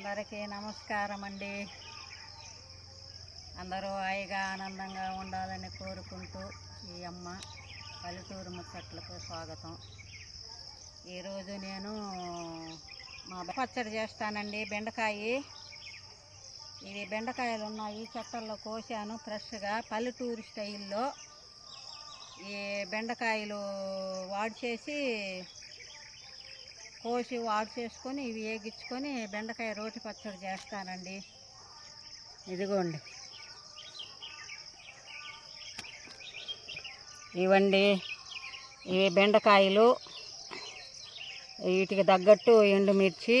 అందరికీ నమస్కారం అండి అందరూ హాయిగా ఆనందంగా ఉండాలని కోరుకుంటూ ఈ అమ్మ పల్లెటూరు ముచ్చట్లకు స్వాగతం. ఈరోజు నేను మా పచ్చడి చేస్తానండి బెండకాయ. ఇవి బెండకాయలు ఉన్నాయి చెట్టల్లో కోసాను ఫ్రెష్గా పల్లెటూరు స్టైల్లో. ఈ బెండకాయలు వాడి చేసి కోసి వాడు చేసుకొని ఇవి వేగించుకొని బెండకాయ రోటి పచ్చడి చేస్తానండి. ఇదిగోండి. ఇవ్వండి. ఇవి బెండకాయలు వీటికి తగ్గట్టు ఎండుమిర్చి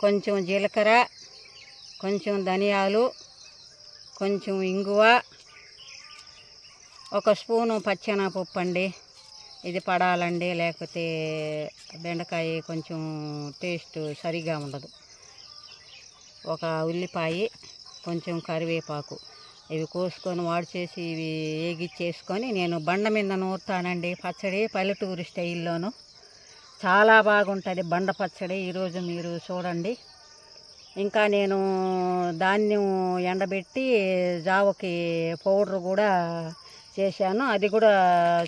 కొంచెం జీలకర్ర కొంచెం ధనియాలు కొంచెం ఇంగువ ఒక స్పూను పచ్చెనపప్పు అండి. ఇది పడాలండి లేకపోతే బెండకాయ కొంచెం టేస్ట్ సరిగా ఉండదు. ఒక ఉల్లిపాయ కొంచెం కరివేపాకు ఇవి కోసుకొని వాడు చేసి ఇవి వేగిచ్చేసుకొని నేను బండ మీద నూరుతానండి. పచ్చడి పల్లెటూరు స్టైల్లోను. చాలా బాగుంటుంది బండ పచ్చడి. ఈరోజు మీరు చూడండి. ఇంకా నేను ధాన్యం ఎండబెట్టి జావకి పౌడర్ కూడా చేశాను. అది కూడా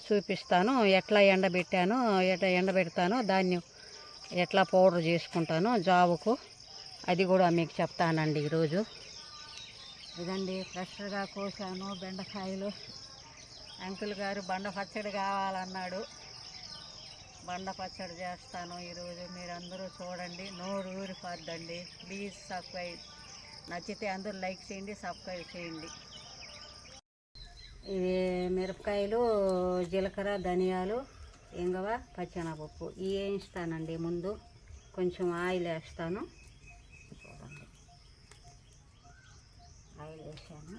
చూపిస్తాను. ఎట్లా ఎండబెట్టాను ఎట్లా ఎండబెడతాను ధాన్యం ఎట్లా పౌడర్ చేసుకుంటాను జావుకు. అది కూడా మీకు చెప్తానండి ఈరోజు. ఇదండి ఫ్రెష్గా కోసాను బెండకాయలు. అంకుల్ గారు బండ పచ్చడి కావాలన్నాడు. బండ పచ్చడి చేస్తాను ఈరోజు. మీరందరూ చూడండి. నోరు ఊరిపోద్దండి ప్లీజ్ సబ్స్క్రైబ్. నచ్చితే అందరూ లైక్ చేయండి సబ్స్క్రైబ్ చేయండి. ఇవి మిరపకాయలు జీలకర్ర ధనియాలు ఇంగవ పచ్చెనపప్పు. ఇవి వేయిస్తానండి ముందు. కొంచెం ఆయిల్ వేస్తాను. చూడండి. ఆయిల్ వేసాను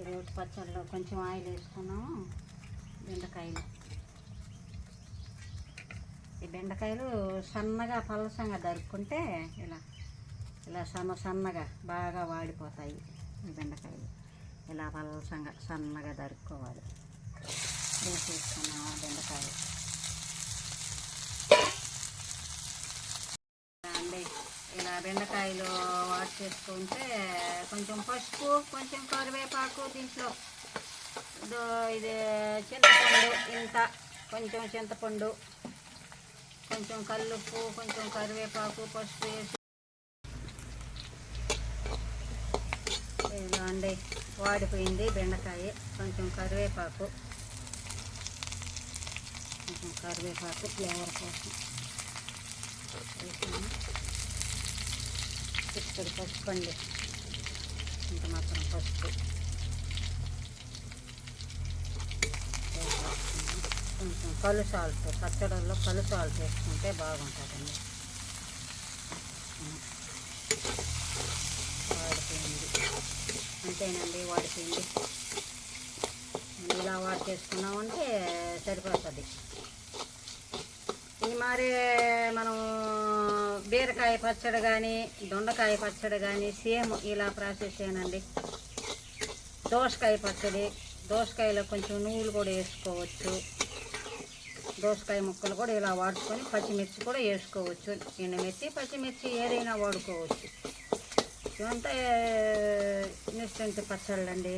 ఈరోజు పచ్చడిలో కొంచెం ఆయిల్ వేసుకున్నాము. బెండకాయలు. ఈ బెండకాయలు సన్నగా పలసంగా దరుక్కుంటే ఇలా ఇలా సన్న సన్నగా బాగా వాడిపోతాయి ఈ బెండకాయలు. ఇలా పలసంగా సన్నగా దరుక్కోవాలి వేసేసుకున్నాము బెండకాయలు. అండి ఇలా బెండకాయలు వాష్ చేసుకుంటే కొంచెం పసుపు కొంచెం కరివేపాకు దీంట్లో ఇదో ఇది చింతపండు ఇంత కొంచెం చింతపండు కొంచెం కల్లుప్పు కొంచెం కరివేపాకు పసుపు వేసి. అండి వాడిపోయింది బెండకాయ కొంచెం కరివేపాకు. కొంచెం కరివేపాకు ఫ్లేవర్ కోసం. వేసాను. పసుపు అండి. ఇంత మాత్రం పసుపు కొంచెం కలు సాల్ట్ పచ్చడిలో కలు సాల్ట్ వేసుకుంటే బాగుంటుందండి. వాడిపోయింది. అంతేనండి వాడిపోయింది. ఇలా వాడి చేసుకున్నామంటే సరిపోతుంది. ఈ మరి మనం బీరకాయ పచ్చడి కానీ దొండకాయ పచ్చడి కానీ సేమ్ ఇలా ప్రాసెస్ ఏనండి. దోసకాయ పచ్చడి దోసకాయలో కొంచెం నువ్వులు కూడా వేసుకోవచ్చు. దోసకాయ ముక్కలు కూడా ఇలా వాడుకొని పచ్చిమిర్చి కూడా వేసుకోవచ్చు. ఎండుమిర్చి పచ్చిమిర్చి ఏదైనా వాడుకోవచ్చు. ఇవంతా ఇన్స్టెంట్ పచ్చళ్ళు అండి.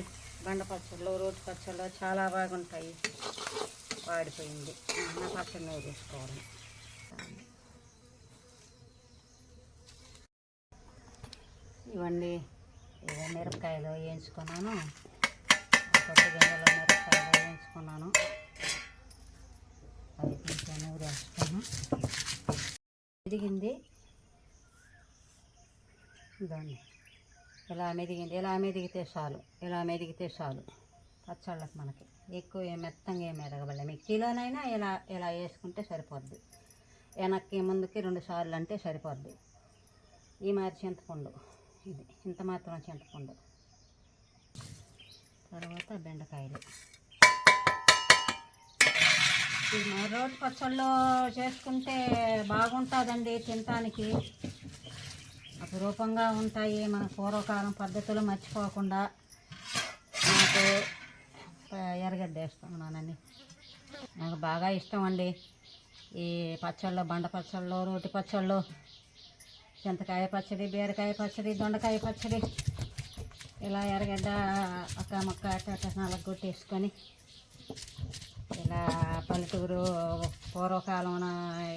బండ పచ్చళ్ళు రోటి పచ్చళ్ళు చాలా బాగుంటాయి. వాడిపోయింది. నా పచ్చడి నువ్వు తీసుకోవాలి ఇవన్నీ మిరపకాయలు వేయించుకున్నాను. కొత్త గింజలు మిరపకాయలు వేయించుకున్నాను. అవి కొంచెం ఎదిగింది ఇలా మెదిగింది? ఇలా మెదిగితే చాలు? ఇలా మెదిగితే చాలు? పచ్చళ్ళకి మనకి. ఎక్కువ ఏం మెత్తంగా ఏం ఎరగబడలే. మిక్సీలోనైనా ఇలా ఇలా వేసుకుంటే సరిపోద్ది. వెనక్కి ముందుకి రెండు సార్లు అంటే సరిపోద్ది. ఈ మాదిరి చింతపండు ఇది. ఇంత మాత్రం చింతపండు. తర్వాత బెండకాయలు. రోటి పచ్చళ్ళు చేసుకుంటే బాగుంటుందండి తినటానికి. అపురూపంగా ఉంటాయి మన పూర్వకాలం పద్ధతులు మర్చిపోకుండా. నాకు ఎర్రగడ్డ వేస్తున్నానని నాకు బాగా ఇష్టం అండి. ఈ పచ్చళ్ళు బండ పచ్చళ్ళు రోటి పచ్చళ్ళు చింతకాయ పచ్చడి బీరకాయ పచ్చడి దొండకాయ పచ్చడి ఇలా ఎర్రగడ్డ ఒక మొక్క అట్ట నాలుగు కొట్టేసుకొని ఇలా పల్లెటూరు పూర్వకాలం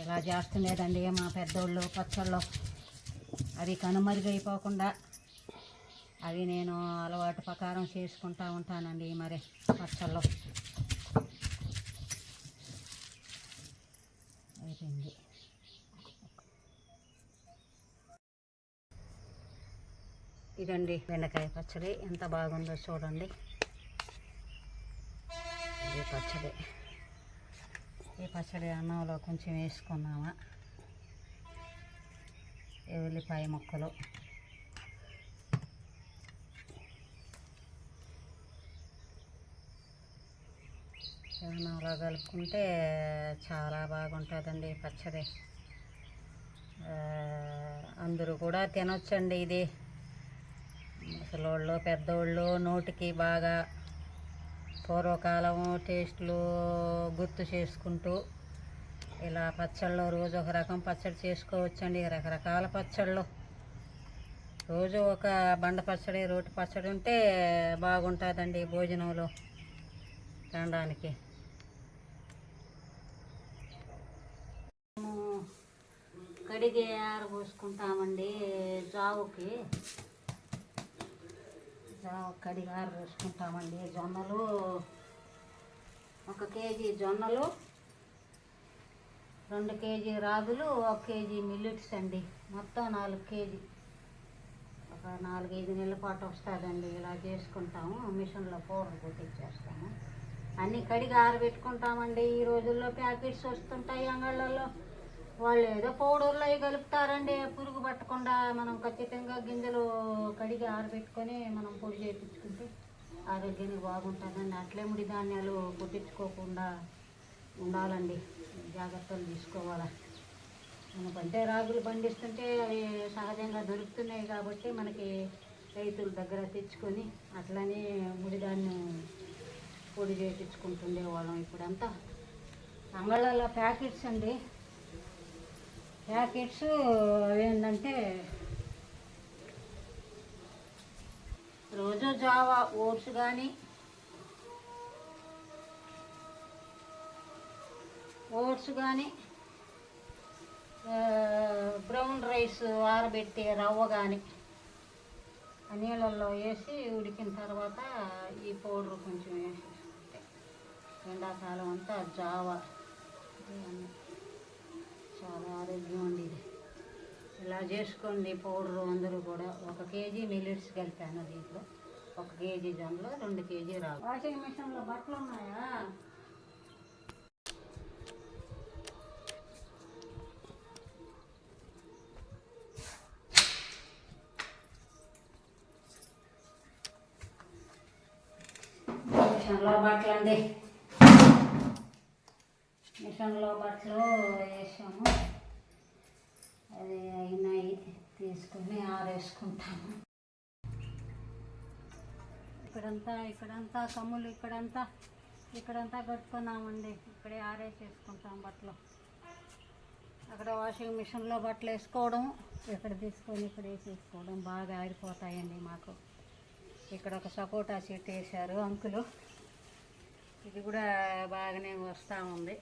ఇలా చేస్తుండేదండి మా పెద్దోళ్ళు పచ్చళ్ళు. అవి కనుమరుగైపోకుండా అవి నేను అలవాటు ప్రకారం చేసుకుంటా ఉంటానండి మరి పచ్చళ్ళు. అయిపోయింది. ఇదండి బెండకాయ పచ్చడి ఎంత బాగుందో చూడండి. పచ్చడి. ఈ పచ్చడి అన్నంలో కొంచెం వేసుకున్నామా? ఈ ఉల్లిపాయ ముక్కలు. అన్నంలో కలుపుకుంటే చాలా బాగుంటుందండి ఈ పచ్చడి. అందరూ కూడా తినొచ్చండి ఇది. ముసలోళ్ళు పెద్దోళ్ళు నోటికి బాగా పూర్వకాలం టేస్ట్లు గుర్తు చేసుకుంటూ ఇలా పచ్చళ్ళు రోజు ఒక రకం పచ్చడి చేసుకోవచ్చండి రకరకాల పచ్చళ్ళు. రోజు ఒక బండ పచ్చడి రోటి పచ్చడి ఉంటే బాగుంటుందండి భోజనంలో తినడానికి. కడిగి ఆరబోసుకుంటామండి జావుకి. జావ కడిగి ఆరబోసుకుంటామండి జొన్నలు ఒక కేజీ జొన్నలు రెండు కేజీ రాగులు ఒక కేజీ మిల్లెట్స్ అండి. మొత్తం నాలుగు కేజీ. ఒక నాలుగైదు నెలల పాటు వస్తుందండి. ఇలా చేసుకుంటాము. మిషన్లో పౌడర్ కొట్టించేస్తాము అన్నీ కడిగి ఆరబెట్టుకుంటామండి ఈ రోజుల్లో ప్యాకెట్స్ వస్తుంటాయి అంగళ్ళల్లో. వాళ్ళు ఏదో పౌడర్లో అవి కలుపుతారండి పురుగు పట్టకుండా మనం ఖచ్చితంగా గింజలు కడిగి ఆరబెట్టుకొని మనం పొడి చేయించుకుంటే ఆరోగ్యానికి బాగుంటుందండి. అట్లే ముడి ధాన్యాలు కొట్టించుకోకుండా ఉండాలండి. జాగ్రత్తలు తీసుకోవాలి. మనకంటే రాగులు పండిస్తుంటే అవి సహజంగా దొరుకుతున్నాయి కాబట్టి మనకి రైతుల దగ్గర తెచ్చుకొని అట్లనే ముడిదాన్ని పొడి చేయించుకుంటుండే వాళ్ళం ఇప్పుడంతా. అంగళ్ళలో ప్యాకెట్స్ అండి. ప్యాకెట్స్ ఏంటంటే రోజు జావా ఓట్స్ కానీ ఓట్స్ కానీ బ్రౌన్ రైస్ ఆరబెట్టే రవ్వ కానీ ఆ నీళ్ళల్లో వేసి ఉడికిన తర్వాత ఈ పౌడర్ కొంచెం వేసి ఎండాకాలం అంతా జావా. చాలా ఆరోగ్యం అండి ఇది ఇలా చేసుకోండి పౌడర్ అందరూ కూడా. ఒక కేజీ మిల్లెట్స్ కలిపాను దీంట్లో. ఒక కేజీ జొన్నలు రెండు కేజీ రావు వాషింగ్ మిషన్లో బట్టలు ఉన్నాయా? మిషన్లో బట్టలు అండి మిషన్లో బట్టలు వేసి అది అయినాయి తీసుకొని ఇక్కడంతా ఇక్కడంతా కమ్ములు ఇక్కడంతా ఇక్కడంతా కట్టుకున్నామండి. ఇక్కడే ఆరేసేసుకుంటాం బట్టలు. అక్కడ వాషింగ్ మిషన్లో బట్టలు వేసుకోవడం ఇక్కడ తీసుకొని ఇక్కడ వేసేసుకోవడం బాగా ఆరిపోతాయండి మాకు. ఇక్కడ ఒక సపోటా చెట్టు వేశారు అంకులు. ఇది కూడా బాగానే వస్తూ ఉంది.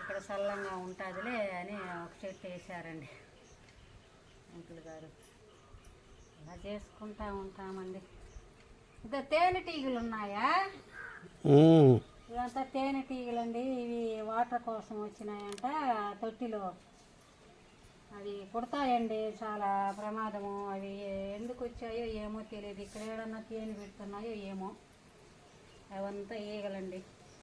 ఇక్కడ చల్లంగా ఉంటుందిలే అని ఒక చెట్టు వేశారండి. అంకుల్ గారు. ఇలా చేసుకుంటా ఉంటామండి. ఇంకా తేనెటీగలు ఉన్నాయా? ఉమ్. ఇవంతా తేనెటీగలండి ఇవి వాటర్ కోసం వచ్చినాయంట తొట్టిలో. అవి కుడతాయండి చాలా ప్రమాదము. అవి ఎందుకు వచ్చాయో ఏమో తెలియదు. ఇక్కడ ఏడన్నా తేనె పెడుతున్నాయో ఏమో. అవంతా ఈగలండి.